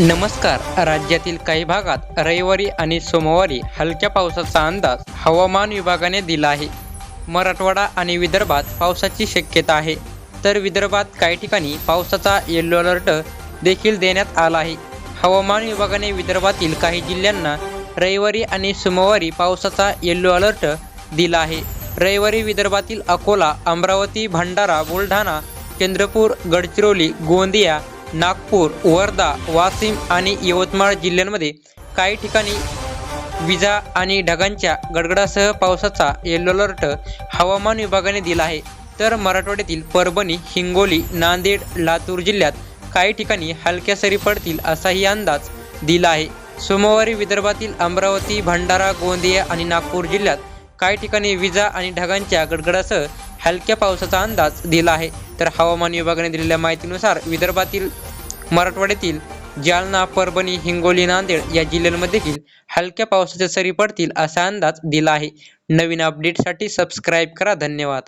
नमस्कार. राज्यातील काही भागात रविवारी आणि सोमवारी हलक्या पावसाचा अंदाज हवामान विभागाने दिला आहे. मराठवाडा आणि विदर्भात पावसाची शक्यता आहे. तर विदर्भात काही ठिकाणी पावसाचा येलो अलर्ट देखील देण्यात आला आहे. हवामान विभागाने विदर्भातील काही जिल्ह्यांना रविवारी आणि सोमवारी पावसाचा येलो अलर्ट दिला आहे. रविवारी विदर्भातील अकोला अमरावती भंडारा बुलढाणा चंद्रपूर गडचिरोली गोंदिया नागपूर वर्धा वाशिम आणि यवतमाळ जिल्ह्यांमध्ये काही ठिकाणी विजा आणि ढगांच्या गडगडासह पावसाचा येलो अलर्ट हवामान विभागाने दिला आहे. तर मराठवाड्यातील परभणी हिंगोली नांदेड लातूर जिल्ह्यात काही ठिकाणी हलक्या सरी पडतील असाही अंदाज दिला आहे. सोमवारी विदर्भातील अमरावती भंडारा गोंदिया आणि नागपूर जिल्ह्यात काही ठिकाणी विजा आणि ढगांच्या गडगडासह हलक्या पावसाचा अंदाज दिला आहे. तर हवामान विभागाने दिलेल्या माहितीनुसार विदर्भातील मराठवाड्यातील जालना परभणी हिंगोली नांदेड या जिल्ह्यांमध्ये देखील हलक्या पावसाच्या सरी पडतील असा अंदाज दिला आहे. नवीन अपडेटसाठी सबस्क्राईब करा. धन्यवाद.